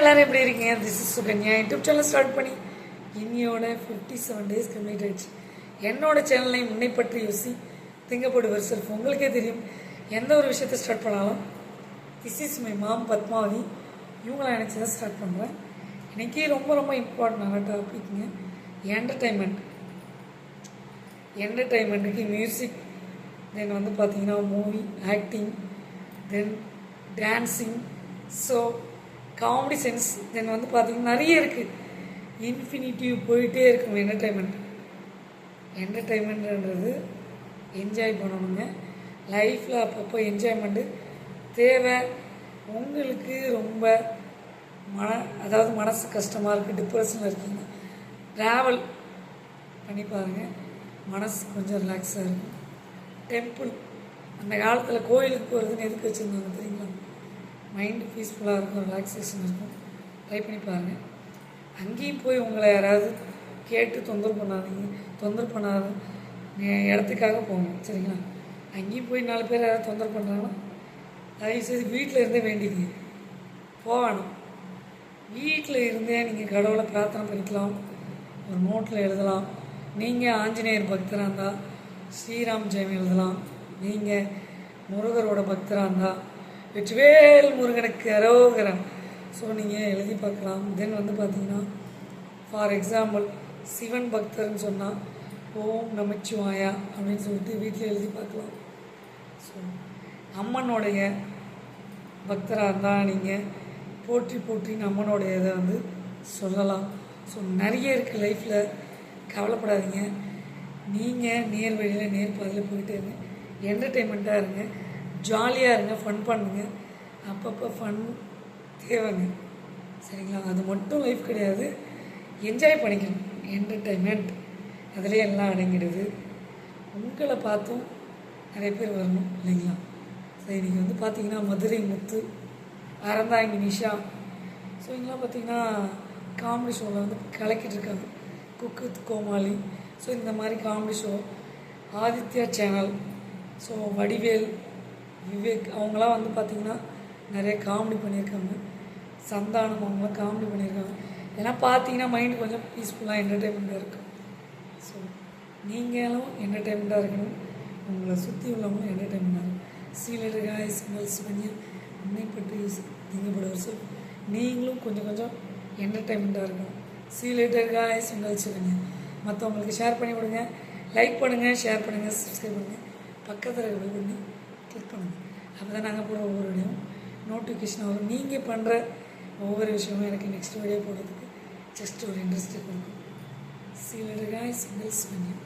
எல்லாரும் எப்படி இருக்கீங்க? This is Sukanya YouTube channel start பண்ணி இன்னியோட ஃபிஃப்டி செவன் டேஸ் கம்ப்ளீட் ஆயிடுச்சு. என்னோட சேனலை முன்னை பற்றி யோசி திங்கப்படுவர் செல்ஃப் உங்களுக்கே தெரியும். எந்த ஒரு விஷயத்தை ஸ்டார்ட் பண்ணாலும் this is my mom Padmavathi. இவங்கள நினச்சி தான் ஸ்டார்ட் பண்ணுறேன் இன்றைக்கி ரொம்ப ரொம்ப இம்பார்ட்டண்டான டாபிக்ங்க என்டர்டைன்மெண்ட் என்டர்டைன்மெண்ட்டுக்கு மியூசிக் தென் வந்து பார்த்தீங்கன்னா movie acting then dancing so comedy sense then வந்து பார்த்தீங்கன்னா நிறைய இருக்குது இன்ஃபினிட்டிவ் போயிட்டே இருக்கும் என்டர்டைன்மெண்ட் என்டர்டைன்மெண்ட்ன்றது என்ஜாய் பண்ணணுங்க. லைஃப்பில் அப்பப்போ என்ஜாய்மெண்ட்டு தேவை. உங்களுக்கு ரொம்ப மன அதாவது மனசு கஷ்டமாக இருக்குது டிப்ரெஷனில் இருக்கீங்க. ட்ராவல் பண்ணி பாருங்கள் மனசு கொஞ்சம் ரிலாக்ஸாக இருக்கும். டெம்பிள் அந்த காலத்தில் கோயிலுக்கு போகிறதுன்னு எதுக்கு வச்சுருந்தாங்க தெரியுங்களா? மைண்டு பீஸ்ஃபுல்லாக இருக்கும் ரிலாக்ஸேஷன் இருக்கும். ட்ரை பண்ணி பாருங்கள் அங்கேயும் போய் உங்களை யாராவது கேட்டு தொந்தரவு பண்ணாதீங்க. தொந்தரவு பண்ணாத இடத்துக்காக போங்க சரிங்களா? அங்கேயும் போய் நாலு பேர் யாராவது தொந்தரவு பண்ணுறாங்கன்னா தயவுசெய்து வீட்டில் இருந்தே வேண்டிங்க போகணும் வீட்டில் இருந்தே நீங்கள் கடவுளை பிரார்த்தனை பண்ணிக்கலாம். ஒரு நோட்டில் எழுதலாம். நீங்கள் ஆஞ்சநேயர் பக்தராக இருந்தால் ஸ்ரீராம் ஜெயம் எழுதலாம். நீங்கள் முருகரோட பக்தராக இருந்தால் வெற்றிவேல் முருகனுக்கு அரோகரம். ஸோ நீங்கள் எழுதி பார்க்கலாம். தென் வந்து பார்த்தீங்கன்னா ஃபார் எக்ஸாம்பிள் சிவன் பக்தர்னு சொன்னால் ஓம் நமச்சிவாயா அப்படின்னு சொல்லிட்டு வீட்டில் எழுதி பார்க்கலாம். ஸோ அம்மனுடைய பக்தராக இருந்தால் நீங்கள் போற்றி போற்றின்னு அம்மனுடைய இதை வந்து சொல்லலாம். ஸோ நிறைய இருக்குது லைஃப்பில் கவலைப்படாதீங்க. நீங்கள் நேர் வழியில் நேர் பாதையில் போயிட்டே இருங்க. என்டர்டெயின்மெண்ட்டாக இருங்க. ஜாலியாக இருங்க ஃபன் பண்ணுங்க. அப்பப்போ ஃபன் தேவைங்க. சரிங்களா? அது மட்டும் லைஃப் கிடையாது. என்ஜாய் பண்ணிக்கணும். என்டர்டைன்மெண்ட் அதுலேயே எல்லாம் அடங்கிடுது. உங்களை பார்த்தும் நிறைய பேர் வரணும் இல்லைங்களா? ஸோ இன்றைக்கி வந்து பார்த்திங்கன்னா மதுரை முத்து அறந்தாங்கி நிஷா. ஸோ இங்கெல்லாம் பார்த்தீங்கன்னா காமெடி ஷோவில் வந்து கலக்கிட்டு இருக்காங்க. Cook with Comali. ஸோ இந்த மாதிரி comedy show Aditya channel so Vadivel Vivek அவங்களாம் வந்து பார்த்திங்கன்னா நிறைய காமெடி பண்ணியிருக்காங்க. சந்தானம் அவங்களாம் காமெடி பண்ணியிருக்காங்க. ஏன்னா பார்த்தீங்கன்னா மைண்டு கொஞ்சம் பீஸ்ஃபுல்லாக என்டர்டெயின்மெண்ட்டாக இருக்கும். ஸோ நீங்களும் என்டர்டெயின்மெண்ட்டாக இருக்கணும். உங்களை சுற்றி உள்ளவங்களும் என்டர்டெயின்மெண்ட்டாக இருக்கும் சீலர் காய்ஸ் உங்கள் சுகன்யா உன்னை பற்றி திங்கப்பட வருஷம் நீங்களும் கொஞ்சம் கொஞ்சம் என்டர்டெயின்மெண்ட்டாக இருக்கணும். சீலேட்டர் காய்ஸ் உங்கள் சுகன்யா மற்றவங்களுக்கு ஷேர் பண்ணி கொடுங்க. லைக் பண்ணுங்கள் ஷேர் பண்ணுங்கள் சப்ஸ்கிரைப் பண்ணுங்கள் பக்கத்தில் இருக்க பண்ணி கிளிக் அப்போ தான் நாங்கள் போடுற ஒவ்வொரு வீடியோவும் நோட்டிஃபிகேஷன் வரும். நீங்கள் பண்ணுற ஒவ்வொரு விஷயமும் எனக்கு நெக்ஸ்ட் வீடியோ போடுறதுக்கு ஜஸ்ட் ஒரு இன்ட்ரெஸ்ட்டு கொடுக்கும். சீலர் காய்ஸ் உங்கள் சுகன்யா